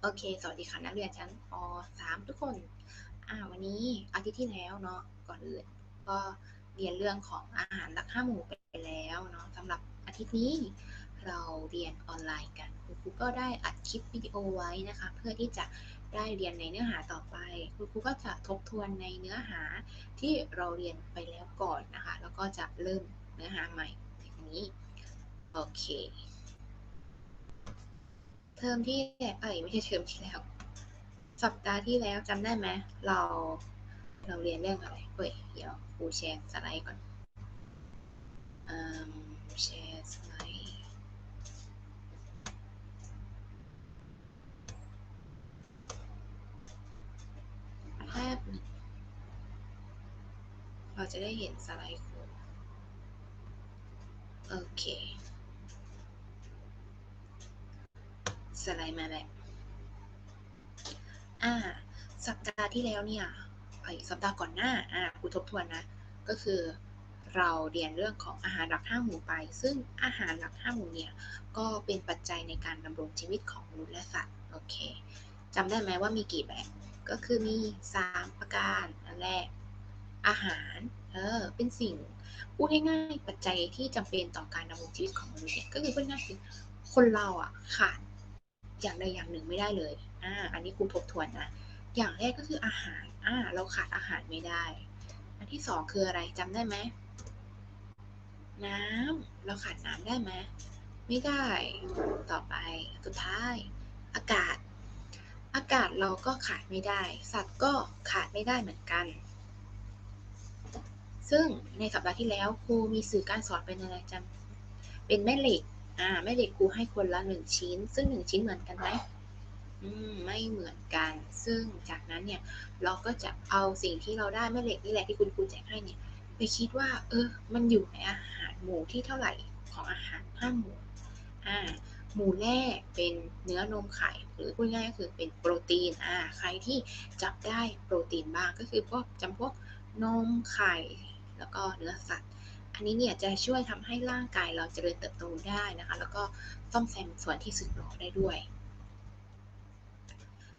โอเค สวัสดีค่ะนักเรียนชั้นป .3 ทุกคน อ่า วันนี้อาทิตย์ที่แล้วเนาะ ก่อนอื่นก็เรียนเรื่องของอาหารหลักห้าหมู่ไปแล้วเนาะสำหรับอาทิตย์นี้เราเรียนออนไลน์กัน คุณครูก็ได้อัดคลิปวิดีโอไว้นะคะ เพื่อที่จะได้เรียนในเนื้อหาต่อไป คุณครูก็จะทบทวนในเนื้อหาที่เราเรียนไปแล้วก่อนนะคะ แล้วก็จะเริ่มเนื้อหาใหม่อย่างนี้ โอเค เทอมที่เอ้ยไม่ใช่เทอมที่แล้ว สัปดาห์ที่แล้วจำได้ไหมเราเราเรียนเรื่องอะไรเฮ้ยเดี๋ยวครูแชร์สไลด์ก่อนอืมแชร์สไลด์แป๊บเราจะได้เห็นสไลด์ครูโอเค สไลด์มาแล้วอ่า สัปดาห์ที่แล้วเนี่ยไอสัปดาห์ก่อนหน้า อ่าครูทบทวนนะ ก็คือเราเรียนเรื่องของอาหารหลักห้าหมู่ไป ซึ่งอาหารหลักห้าหมู่เนี่ย ก็เป็นปัจจัยในการดำรงชีวิตของมนุษย์และสัตว์ โอเคจำได้ไหมว่ามีกี่แบบ ก็คือมี 3 ประการ อันแรก อาหาร เออ เป็นสิ่ง พูดง่ายๆ ปัจจัยที่จำเป็นต่อการดำรงชีวิตของมนุษย์เนี่ย ก็คือพูดง่ายๆคือคนเราอะขาด อย่างใดอย่างหนึ่งไม่ได้เลยอ่าอันนี้ครูทบทวนนะ อย่างแรกก็คืออาหารอ่าเราขาดอาหารไม่ได้ อันที่สองคืออะไรจำได้ไหม น้ำเราขาดน้ำได้ไหมไม่ได้ ต่อไป สุดท้าย อากาศ อากาศเราก็ขาดไม่ได้ สัตว์ก็ขาดไม่ได้เหมือนกัน ซึ่งในสัปดาห์ที่แล้วครูมีสื่อการสอนเป็นอะไรจำเป็นแม่เหล็ก อ่าแม่เหล็กครูให้คนละหนึ่งชิ้น ซึ่งหนึ่งชิ้นเหมือนกันไหมอืมไม่เหมือนกัน ซึ่งจากนั้นเนี่ยเราก็จะเอาสิ่งที่เราได้แม่เหล็กนี่แหละที่คุณครูแจกให้เนี่ย ไปคิดว่า เออ มันอยู่ในอาหารหมู่ที่เท่าไหร่ของอาหารห้าหมู่อ่าหมู่แรกเป็นเนื้อนมไข่ หรือพูดง่ายก็คือเป็นโปรตีนอ่าใครที่จับได้โปรตีนบ้างก็คือพวกจำพวกนมไข่ แล้วก็เนื้อสัตว์ อันนี้เนี่ยจะช่วยทำให้ร่างกายเราเจริญเติบโตได้นะคะ แล้วก็ซ่อมแซมส่วนที่สึกหรอได้ด้วย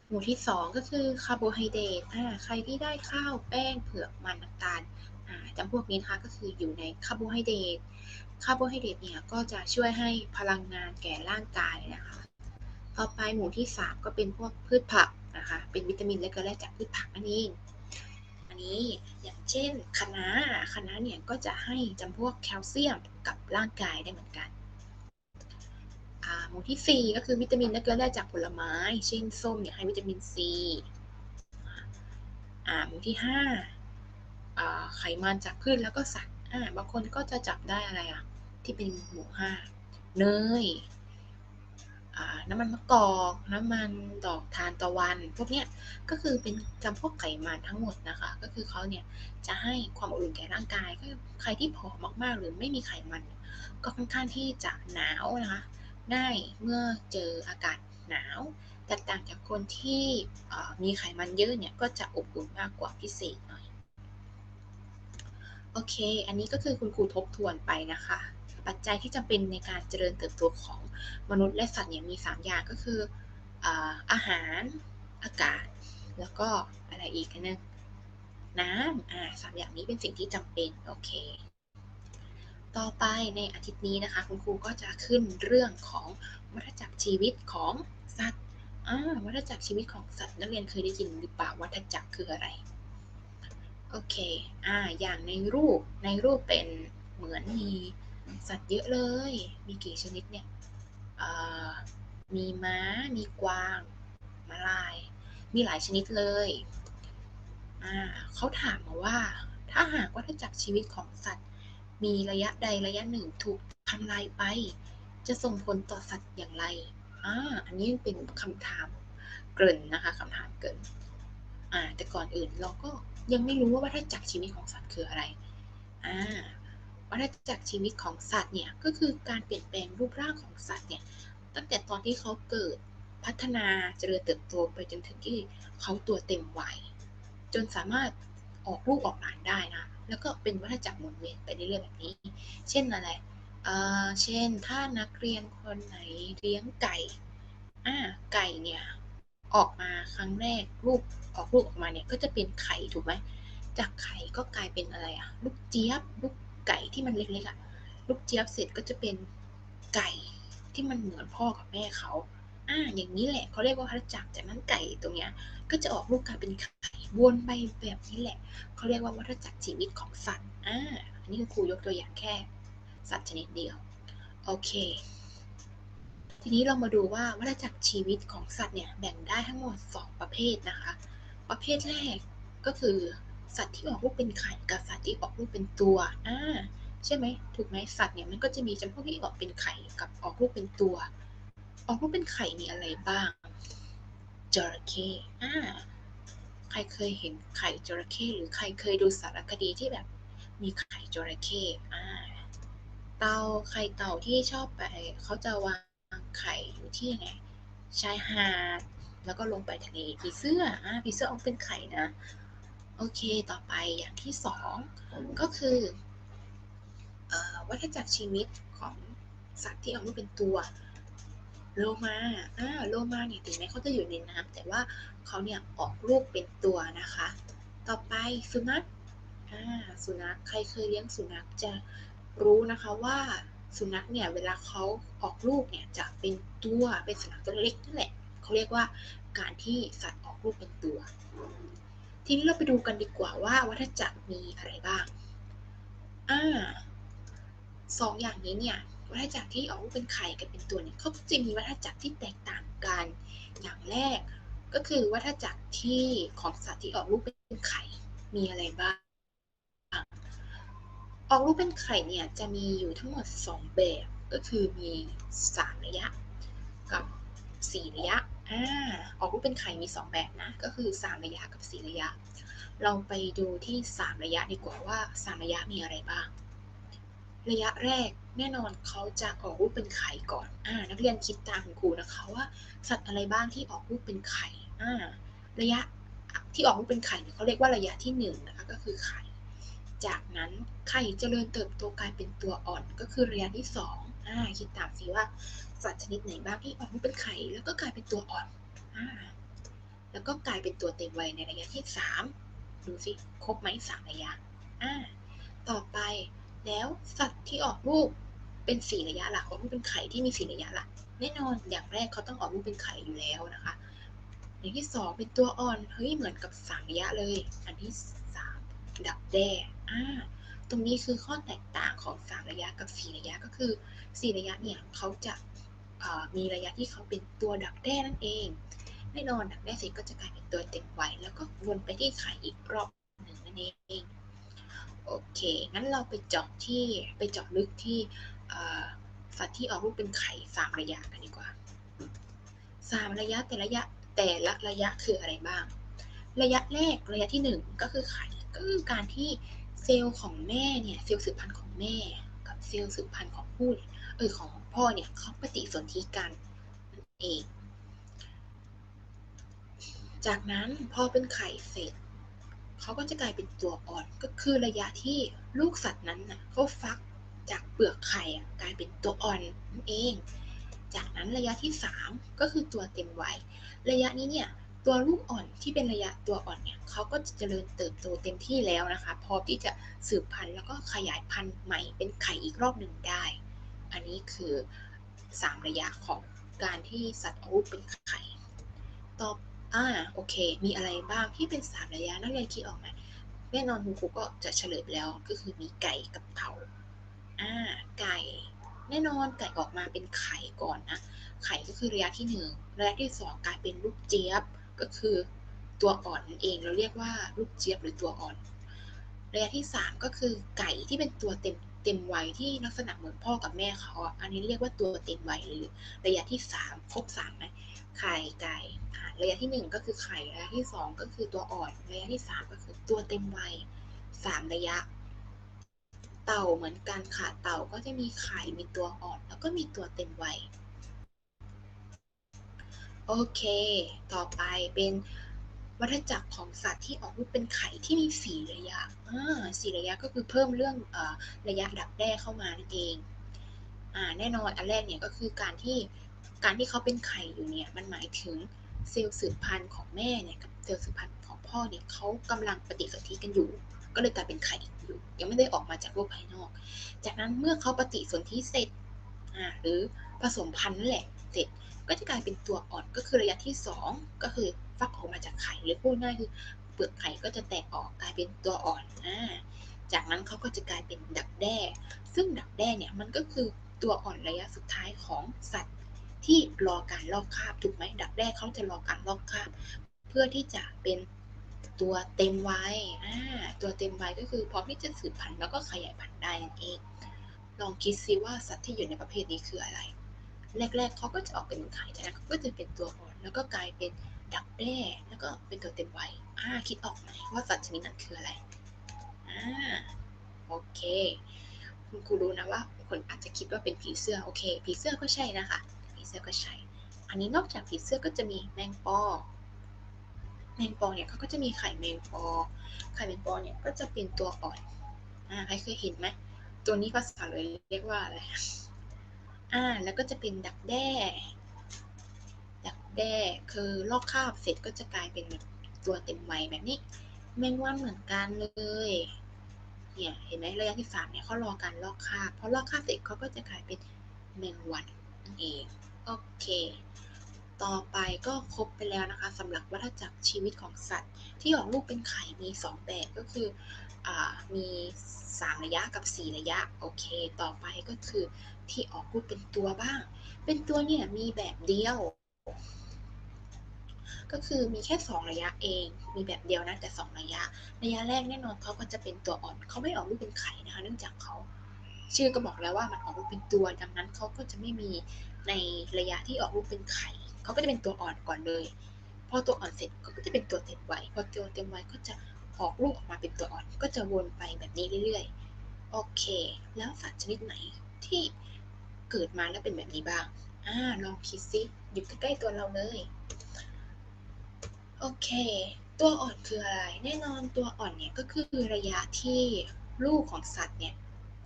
หมู่ที่ 2 ก็คือคาร์โบไฮเดรตใครที่ได้ข้าวแป้งเผือกมันน้ำตาลจำพวกนี้นะคะก็คืออยู่ในคาร์โบไฮเดรตคาร์โบไฮเดรตเนี่ยก็จะช่วยให้พลังงานแก่ร่างกายนะคะ ต่อไปหมู่ที่ 3 ก็เป็นพวกพืชผักนะคะ เป็นวิตามินและเกลือจากพืชผักนั่นเอง อันนี้อย่างเช่นคะน้าคะน้าเนี่ยก็จะให้จำพวกแคลเซียมกับร่างกายได้เหมือนกันหมู่ที่ 4 ก็คือวิตามินและเกลือแร่จากผลไม้ เช่นส้มเนี่ยให้วิตามินซีหมู่ที่5าไขมันจากพืชแล้วก็สัตว์บางคนก็จะจับได้อะไรอะที่เป็นหมู่5เนย น้ำมันมะกอกน้ำมันดอกทานตะวัน พวกเนี้ยก็คือเป็นจำพวกไขมันทั้งหมดนะคะ ก็คือเขาเนี่ยจะให้ความอบอุ่นแก่ร่างกายก็ใครที่ผอมมากๆ หรือไม่มีไขมัน ก็ค่อนข้างที่จะหนาวนะคะได้เมื่อเจออากาศหนาวแตกต่างจากคนที่มีไขมันเยอะเนี่ยก็จะอบอุ่นมากกว่าพิเศษหน่อยโอเค อันนี้ก็คือคุณครูทบทวนไปนะคะ ปัจจัยที่จำเป็นในการเจริญเติบโตของ มนุษย์และสัตว์เนี่ยมี 3 อย่างก็คืออาหารอากาศ แล้วก็อะไรอีกนึงน้ำอ่าสามอย่างนี้เป็นสิ่งที่จำเป็นโอเค ต่อไปในอาทิตย์นี้นะคะ คุณครูก็จะขึ้นเรื่องของวัฏจักรชีวิตของสัตว์อ่าวัฏจักรชีวิตของสัตว์นักเรียนเคยได้ยินหรือเปล่าวัฏจักรคืออะไรโอเคอ่าอย่างในรูปในรูปเป็นเหมือนมีสัตว์เยอะเลย มีกี่ชนิดเนี่ย มีม้า มีกวางม้าลาย มีหลายชนิดเลยอ่าเขาถามมาว่า ถ้าหากวัฏจักรชีวิตของสัตว์ มีระยะใดระยะหนึ่งถูกทำลายไป จะส่งผลต่อสัตว์อย่างไรอ่าอันนี้เป็นคำถามเกินนะคะคำถามเกินอ่าแต่ก่อนอื่นเราก็ยังไม่รู้ว่าวัฏจักรชีวิตของสัตว์คืออะไรอ่า วัฏจักรชีวิตของสัตว์เนี่ยก็คือการเปลี่ยนแปลงรูปร่างของสัตว์เนี่ยตั้งแต่ตอนที่เขาเกิดพัฒนาเจริญเติบโตไปจนถึงที่เขาตัวเต็มวัยจนสามารถออกลูกออกหลานได้นะแล้วก็เป็นวัฏจักรหมุนเวียนไปเรื่อยๆแบบนี้ เช่นอะไรเออเช่นถ้านักเรียนคนไหนเลี้ยงไก่อ่าไก่เนี่ยออกมาครั้งแรกลูกออกลูกออกมาเนี่ยก็จะเป็นไข่ถูกไหมจากไข่ก็กลายเป็นอะไรอะลูกเจี๊ยบลูก ไก่ที่มันเล็กๆอะลูกเจี๊ยบเสร็จก็จะเป็นไก่ที่มันเหมือนพ่อกับแม่เขาอ่าอย่างนี้แหละเขาเรียกว่าพัฒจักรจากนั้นไก่ตรงเนี้ยก็จะออกลูกกลายเป็นไข่วนไปแบบนี้แหละเขาเรียกว่าวัฏจักรชีวิตของสัตว์อ่าอันนี้คือครูยกตัวอย่างแค่ สัตว์ชนิดเดียวโอเค ทีนี้เรามาดูว่าวัฏจักรชีวิตของสัตว์เนี่ยแบ่งได้ทั้งหมด 2 ประเภทนะคะ ประเภทแรกก็คือ สัตว์ที่ออกลูกเป็นไข่กับสัตว์ที่ออกลูกเป็นตัวอ่าใช่ไหมถูกไหมสัตว์เนี่ยมันก็จะมีจำพวกที่ออกเป็นไข่กับออกลูกเป็นตัว ออกลูกเป็นไข่มีอะไรบ้างจระเข้อ่าใครเคยเห็นไข่จระเข้หรือใครเคยดูสารคดีที่แบบมีไข่จระเข้อ่าเต่าไข่เต่าที่ชอบไปเขาจะวางไข่อยู่ที่ไหนชายหาดแล้วก็ลงไปทะเลผีเสื้ออ่าผีเสื้อออกเป็นไข่นะ โอเค ต่อไปอย่างที่สองก็คือวัฏจักรชีวิตของสัตว์ที่ออกลูกเป็นตัวโลมาอ่าโลมาเนี่ยถึงแม้เขาจะอยู่ในน้ำแต่ว่าเขาเนี่ยออกลูกเป็นตัวนะคะ ต่อไปสุนัขอ่าสุนัขใครเคยเลี้ยงสุนัขจะรู้นะคะว่าสุนัขเนี่ยเวลาเขาออกลูกเนี่ยจะเป็นตัวเป็นสุนัขตัวเล็กนั่นแหละเขาเรียกว่าการที่สัตว์ออกลูกเป็นตัว ทีนี้เราไปดูกันดีกว่าว่าวัฏจักรมีอะไรบ้าง อ่าสองอย่างนี้เนี่ยวัฏจักรที่ออกลูกเป็นไข่กับเป็นตัวเนี่ยเขาจะมีวัฏจักรที่แตกต่างกัน อย่างแรกก็คือวัฏจักรที่ของสัตว์ที่ออกลูกเป็นไข่มีอะไรบ้าง ออกลูกเป็นไข่เนี่ยจะมีอยู่ทั้งหมด 2 แบบ ก็คือมี 3 ระยะ กับ 4 ระยะ อ่าออกลูกเป็นไข่มี 2 แบบนะ ก็คือ 3 ระยะกับ 4 ระยะเราไปดูที่ 3 ระยะดีกว่าว่า 3 ระยะมีอะไรบ้าง ระยะแรกแน่นอนเขาจะออกลูกเป็นไข่ก่อนอ่านักเรียนคิดตามคุณครูนะคะว่าสัตว์อะไรบ้างที่ออกลูกเป็นไข่อ่าระยะที่ออกลูกเป็นไข่เขาเรียกว่าระยะที่1นนะคะก็คือไข่ จากนั้นไข่เจริญเติบโตกลายเป็นตัวอ่อนก็คือระยะที่2อ่าคิดตามสิว่าสัตว์ชนิดไหนบ้างที่ออกลูกเป็นไข่แล้วก็กลายเป็นตัวอ่อนอ่าแล้วก็กลายเป็นตัวเต็มวัยในระยะที่ 3 ดูสิครบไหมสามระยะอ่าต่อไปแล้วสัตว์ที่ออกลูกเป็นสี่ระยะหลักออกลูกเป็นไข่ที่มีสี่ระยะหลักแน่นอนอย่างแรกเขาต้องออกลูกเป็นไข่อยู่แล้วนะคะ อย่างที่สองเป็นตัวอ่อนเฮ้ยเหมือนกับสามระยะเลย อันที่สามดับแด้ อ่าตรงนี้คือข้อแตกต่างของสามระยะกับสี่ระยะก็คือสี่ระยะเนี่ยเขาจะมีระยะที่เขาเป็นตัวดักแด้นั่นเองแน่นอนดักแด้เสร็จก็จะกลายเป็นตัวเต็มวัยแล้วก็วนไปที่ไข่อีกรอบหนึ่งนั่นเองโอเคงั้นเราไปเจาะที่ไปเจาะลึกที่สัตว์ที่ออกลูกเป็นไข่สามระยะกันดีกว่าสามระยะแต่ระยะแต่ละระยะคืออะไรบ้าง ระยะแรกระยะที่หนึ่งก็คือไข่ก็คือการที่ เซลล์ของแม่เนี่ยเซลล์สืบพันธุ์ของแม่ กับเซลล์สืบพันธุ์ของผู้เออของพ่อเนี่ยเขาปฏิสนธิกันเอง จากนั้นพอเป็นไข่เสร็จเขาก็จะกลายเป็นตัวอ่อนก็คือระยะที่ลูกสัตว์นั้นน่ะเขาฟักจากเปลือกไข่กลายเป็นตัวอ่อนนั่นเอง จากนั้นระยะที่ 3 ก็คือตัวเต็มวัยระยะนี้เนี่ย ตัวลูกอ่อนที่เป็นระยะตัวอ่อนเนี่ยเขาก็จะเจริญเติบโตเต็มที่แล้วนะคะ พร้อมที่จะสืบพันธุ์แล้วก็ขยายพันธุ์ใหม่เป็นไข่อีกรอบหนึ่งได้ อันนี้คือ 3 ระยะของการที่สัตว์ออกลูกเป็นไข่ต่ออ่าโอเค มีอะไรบ้างที่เป็นสามระยะนักเรียนคิดออกไหมแน่นอนคุณครูก็จะเฉลยแล้วก็คือมีไก่กับเต่าอ่าไก่ แน่นอนไก่ออกมาเป็นไข่ก่อนนะไข่ก็คือระยะที่หนึ่งระยะที่สองกลายเป็นลูกเจี๊ยบ ก็คือตัวอ่อนนั่นเองเราเรียกว่าลูกเจี๊ยบหรือตัวอ่อน ระยะที่สามก็คือไก่ที่เป็นตัวเต็มเต็มวัยที่ลักษณะเหมือนพ่อกับแม่เขาอันนี้เรียกว่าตัวเต็มวัยหรือระยะที่สามครบสามไหมไข่ไก่ระยะที่ 1 ก็คือไข่ระยะที่ 2 ก็คือตัวอ่อน ระยะที่ 3 ก็คือตัวเต็มวัย3ระยะ เต่าเหมือนกันค่ะเต่าก็จะมีไข่มีตัวอ่อน แล้วก็มีตัวเต็มวัย โอเค ต่อไปเป็นวัฏจักรของสัตว์ที่ออกลูกเป็นไข่ที่มีสีระยะอ่าสีระยะก็คือเพิ่มเรื่องอระยะดักแด้เข้ามานั่นเองอ่าแน่นอนอันแรกเนี่ยก็คือการที่การที่เขาเป็นไข่อยู่เนี่ยมันหมายถึงเซลล์สืบพันธุ์ของแม่เนี่ยกับเซลล์สืบพันธุ์ของพ่อเนี่ยเขากำลังปฏิสนธิกันอยู่ ก็เลยกลายเป็นไข่อยู่ ยังไม่ได้ออกมาจากโลกภายนอก จากนั้นเมื่อเขาปฏิสนธิเสร็จอ่าหรือผสมพันธุ์นั่นแหละเสร็จ ก็จะกลายเป็นตัวอ่อนก็คือระยะที่ 2 ก็คือฟักออกมาจากไข่หรือพูดง่ายคือเปลือกไข่ก็จะแตกออกกลายเป็นตัวอ่อนอ่าจากนั้นเขาก็จะกลายเป็นดักแด้ ซึ่งดักแด้เนี่ยมันก็คือตัวอ่อนระยะสุดท้ายของสัตว์ที่รอการลอกคราบถูกไหมดักแด้เขาจะรอการลอกคราบเพื่อที่จะเป็นตัวเต็มวัยตัวเต็มวัยก็คือพร้อมที่จะสืบพันธุ์แล้วก็ขยายพันธุ์ได้นั่นเอง ลองคิดซิว่าสัตว์ที่อยู่ในประเภทนี้คืออะไร แรกๆเขาก็จะออกเป็นไข่จากนั้นเขาก็จะเป็นตัวอ่อน แล้วก็กลายเป็นดักแด้แล้วก็เป็นตัวเต็มวัยอ่าคิดออกไหมว่าสัตว์ชนิดนั้นคืออะไรอ่าโอเค คุณครูรู้นะว่าคนอาจจะคิดว่าเป็นผีเสื้อโอเคผีเสื้อก็ใช่นะคะผีเสื้อก็ใช่ อันนี้นอกจากผีเสื้อก็จะมีแมงปอแมงปอเนี่ยเขาก็จะมีไข่แมงปอ ไข่แมงปอเนี่ยก็จะเป็นตัวอ่อนอ่าใครเคยเห็นไหมตัวนี้ภาษาเลยเรียกว่าอะไร อ่า แล้วก็จะเป็นดักแด้ ดักแด้คือลอกคาบเสร็จก็จะกลายเป็นแบบตัวเต็มวัยแบบนี้ แมงวันเหมือนกันเลยเนี่ยเห็นไหมระยะที่สามเนี่ยเขารอการลอกคาบพอลอกคาบเสร็จเขาก็จะกลายเป็นแมงวันนั่นเองโอเค ต่อไปก็ครบไปแล้วนะคะสำหรับวัฏจักรชีวิตของสัตว์ ที่ออกลูกเป็นไข่มี 2 แบบก็คืออ่ามี 3 ระยะกับ 4 ระยะโอเค ต่อไปก็คือ ที่ออกลูกเป็นตัวบ้าง เป็นตัวเนี่ยมีแบบเดียว ก็คือมีแค่ 2 ระยะเอง มีแบบเดียวนะแต่ 2 ระยะ ระยะแรกแน่นอนเขาก็จะเป็นตัวอ่อน เขาไม่ออกลูกเป็นไข่นะคะ เนื่องจากเขาชื่อก็บอกแล้วว่ามันออกลูกเป็นตัว ดังนั้นเขาก็จะไม่มีในระยะที่ออกลูกเป็นไข่ เขาก็จะเป็นตัวอ่อนก่อนเลย พอตัวอ่อนเสร็จก็จะเป็นตัวเต็มวัย พอตัวเต็มวัยก็จะออกลูกออกมาเป็นตัวอ่อน ก็จะวนไปแบบนี้เรื่อยๆ โอเค แล้วสัตว์ชนิดไหนที่ เกิดมาแล้วเป็นแบบนี้บ้างอ่าลองคิดซิอยู่ใกล้ๆตัวเราเลยโอเค ตัวอ่อนคืออะไร แน่นอนตัวอ่อนเนี่ยก็คือระยะที่ลูกของสัตว์เนี่ย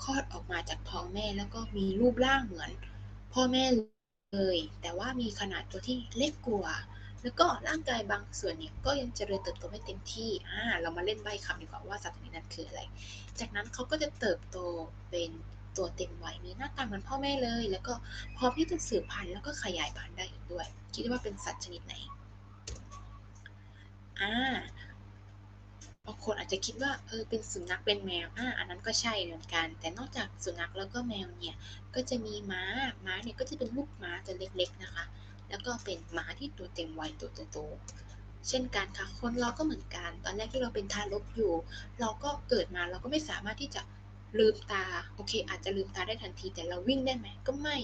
คลอดออกมาจากท้องแม่แล้วก็มีรูปร่างเหมือน พ่อแม่เลย แต่ว่ามีขนาดตัวที่เล็กกว่าแล้วก็ร่างกายบางส่วนเนี่ยก็ยังเจริญเติบโตไม่เต็มที่ อ่า เรามาเล่นใบคำดีกว่าว่าสัตว์ชนิดนั้นคืออะไร จากนั้นเขาก็จะเติบโตเป็น ตัวเต็มวัยมีหน้าตาเหมือนพ่อแม่เลย แล้วก็พร้อมที่จะสืบพันธุ์แล้วก็ขยายพันธุ์ได้อีกด้วย คิดว่าเป็นสัตว์ชนิดไหนอ่าบางคนอาจจะคิดว่าเออเป็นสุนัขเป็นแมวอ่าอันนั้นก็ใช่เหมือนกัน แต่นอกจากสุนัขแล้วก็แมวเนี่ยก็จะมีม้าม้าเนี่ยก็จะเป็นลูกม้าตัวเล็กๆนะคะ แล้วก็เป็นม้าที่ตัวเต็มวัยตัวโตๆเช่นกันค่ะคนเราก็เหมือนกัน ตอนแรกที่เราเป็นทารกอยู่ เราก็เกิดมาเราก็ไม่สามารถที่จะ ลืมตาโอเค อาจจะลืมตาได้ทันที แต่เราวิ่งได้ไหมก็ไม่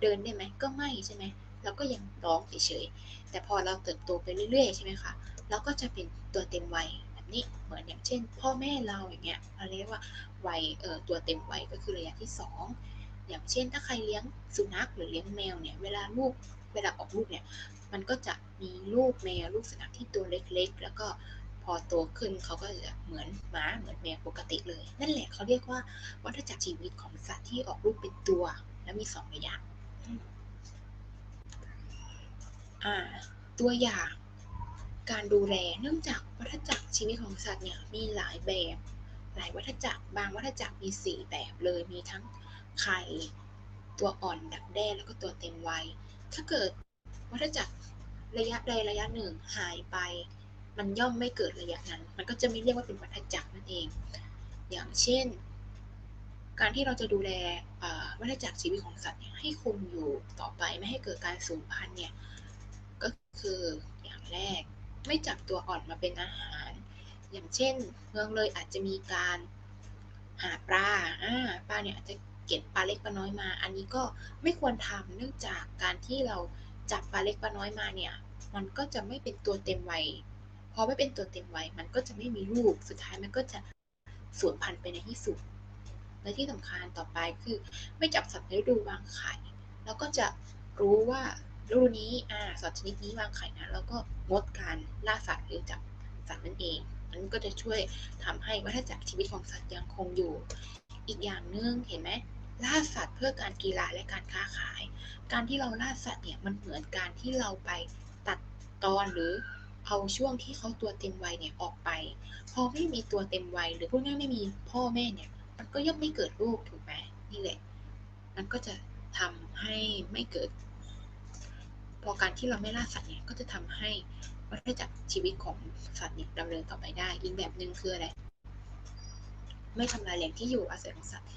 เดินได้ไหมก็ไม่ใช่ไหมเราก็ยังร้องเฉยๆแต่พอเราเติบโตไปเรื่อยๆใช่ไหมคะเราก็จะเป็นตัวเต็มวัยแบบนี้เหมือนอย่างเช่น พ่อแม่เราอย่างเงี้ยเราเรียกว่าวัยเอ่อตัวเต็มวัยก็คือระยะที่ 2 อย่างเช่น ถ้าใครเลี้ยงสุนัขหรือเลี้ยงแมวเนี่ยเวลาลูกเวลาออกลูกเนี่ยมันก็จะมีลูกแมวลูกสุนัขที่ตัวเล็กๆ แล้วก็ พอโตขึ้นเขาก็จะเหมือนม้าเหมือนแมวปกติเลย นั่นแหละเขาเรียกว่าวัฏจักรชีวิตของสัตว์ที่ออกลูกเป็นตัว แล้วมี2ระยะตัวอย่างการดูแลเนื่องจากวัฏจักรชีวิตของสัตว์เนี่ยมีหลายแบบ หลายวัฏจักรบางวัฏจักรมี 4 แบบเลยมีทั้งไข่ตัวอ่อนดักแด้แล้วก็ตัวเต็มวัย ถ้าเกิดวัฏจักรระยะใดระยะหนึ่งหายไป มันย่อมไม่เกิดระยะนั้น มันก็จะไม่เรียกว่าเป็นวัฏจักรนั่นเอง อย่างเช่น การที่เราจะดูแลวัฏจักรชีวิตของสัตว์ให้คงอยู่ต่อไปไม่ให้เกิดการสูญพันธุ์เนี่ย ก็คืออย่างแรกไม่จับตัวอ่อนมาเป็นอาหาร อย่างเช่น เมืองเลยอาจจะมีการหาปลาอ่าปลาเนี่ยอาจจะเก็บปลาเล็กปลาน้อยมา อันนี้ก็ไม่ควรทำเนื่องจากการที่เราจับปลาเล็กปลาน้อยมาเนี่ย มันก็จะไม่เป็นตัวเต็มวัย พอไม่เป็นตัวเต็มวัยมันก็จะไม่มีลูก สุดท้ายมันก็จะสูญพันธุ์ไปในที่สุด และที่สำคัญต่อไปคือ ไม่จับสัตว์ในฤดูวางไข่เราก็จะรู้ว่าฤดูนี้อ่าสัตว์ชนิดนี้วางไข่นะ แล้วก็งดการล่าสัตว์หรือจับสัตว์นั่นเอง อันนี้ก็จะช่วยทำให้วัฏจักรชีวิตของสัตว์ยังคงอยู่ อีกอย่างหนึ่งเห็นไหมล่าสัตว์เพื่อการกีฬาและการค้าขาย การที่เราล่าสัตว์เนี่ยมันเหมือนการที่เราไปตัดตอนหรือ เอาช่วงที่เขาตัวเต็มวัยเนี่ยออกไป พอไม่มีตัวเต็มวัยหรือพูดง่ายไม่มีพ่อแม่เนี่ย มันก็ย่อมไม่เกิดลูกถูกไหมนี่แหละ มันก็จะทำให้ไม่เกิด พอการที่เราไม่ล่าสัตว์เนี่ยก็จะทำให้วัฏจักรชีวิตของสัตว์เนี่ยดำเนินต่อไปได้ อีกแบบหนึ่งคืออะไร ไม่ทำลายแหล่งที่อยู่อาศัยของสัตว์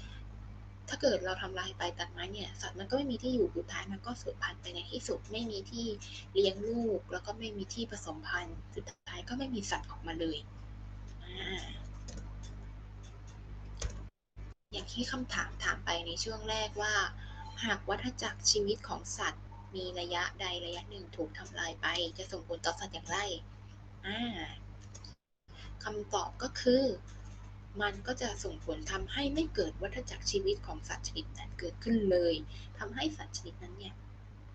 ถ้าเกิดเราทำลายไปตัดไม้เนี่ยสัตว์มันก็ไม่มีที่อยู่สุดท้ายมันก็สูญพันธุ์ไปในที่สุดไม่มีที่เลี้ยงลูก แล้วก็ไม่มีที่ผสมพันธุ์สุดท้ายก็ไม่มีสัตว์ออกมาเลยอย่างที่คำถามถามไปในช่วงแรกว่า หากวัฏจักรชีวิตของสัตว์ มีระยะใดระยะหนึ่งถูกทำลายไป จะส่งผลต่อสัตว์อย่างไรคำตอบก็คือ มันก็จะส่งผลทำให้ไม่เกิดวัฏจักรชีวิตของสัตว์ชนิดนั้นเกิดขึ้นเลยทำให้สัตว์ชนิดนั้นเนี่ย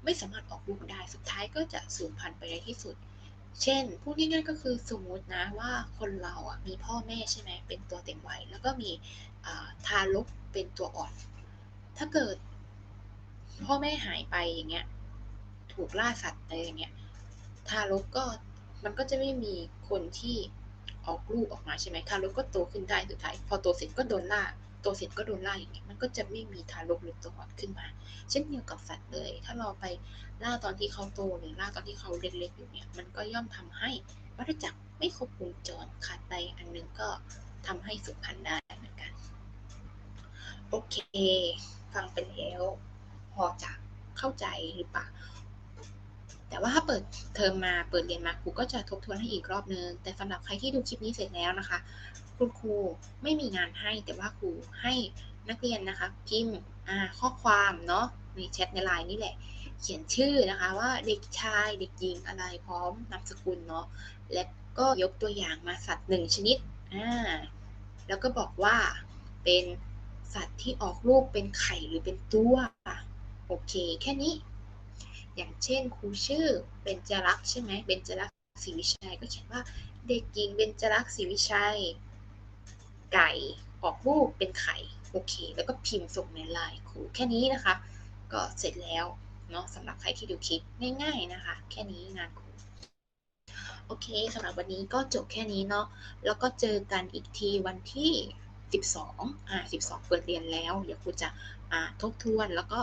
ไม่สามารถออกลูกได้ สุดท้ายก็จะสูญพันธุ์ไปในที่สุด เช่น พูดง่ายๆก็คือสมมตินะว่าคนเราอะมีพ่อแม่ใช่ไหมเป็นตัวเต็มวัยแล้วก็มีทารกเป็นตัวอ่อน ถ้าเกิดพ่อแม่หายไปอย่างเงี้ย ถูกล่าสัตว์อะไรอย่างเงี้ย ทารกก็มันก็จะไม่มีคนที่ ออกลูกออกมาใช่ไหมทารกก็โตขึ้นได้สุดท้ายพอโตเสร็จก็โดนล่าโตเสร็จก็โดนล่าอย่างเงี้ยมันก็จะไม่มีทารกหรือตัวอ่อนขึ้นมา เช่นเดียวกับสัตว์เลย ถ้าเราไปล่าตอนที่เขาโตหรือล่าตอนที่เขาเล็กๆอยู่เนี่ยมันก็ย่อมทำให้วัฏจักรไม่ครบวงจรขาดไปอันนึงก็ทำให้สุขพันธ์ได้เหมือนกัน โอเค ฟังไปแล้วพอจะเข้าใจหรือเปล่า แต่ว่าถ้าเปิดเทอมมาเปิดเรียนมาครูก็จะทบทวนให้อีกรอบนึง แต่สำหรับใครที่ดูคลิปนี้เสร็จแล้วนะคะ คุณครูไม่มีงานให้ แต่ว่าครูให้นักเรียนนะคะพิมพ์ข้อความเนาะในแชทในไลน์นี่แหละ เขียนชื่อนะคะว่าเด็กชายเด็กหญิงอะไรพร้อมนามสกุลเนาะและก็ยกตัวอย่างมาสัตว์หนึ่งชนิดอ่าแล้วก็บอกว่าเป็นสัตว์ที่ออกลูกเป็นไข่หรือเป็นตัวโอเค แค่นี้ อย่างเช่นครูชื่อเบญจรักษ์ใช่ไหมเบญจรักษ์ศรีวิชัยก็เขียนว่าเด็กหญิงเบญจรักษ์ศรีวิชัย ไก่ออกลูกเป็นไข่โอเค แล้วก็พิมพ์ส่งในไลน์ครูแค่นี้นะคะ ก็เสร็จแล้วเนาะสำหรับใครที่ดูคลิปง่ายๆนะคะ แค่นี้งานครูโอเคสำหรับวันนี้ก็จบแค่นี้เนาะแล้วก็เจอกันอีกทีวันที่ 12อ่า12 เปิดเรียนแล้ว เดี๋ยวครูจะอ่าทบทวนแล้วก็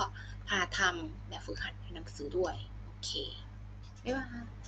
พาทำแบบฝึกหัดในหนังสือด้วย โอเค บ๊ายบาย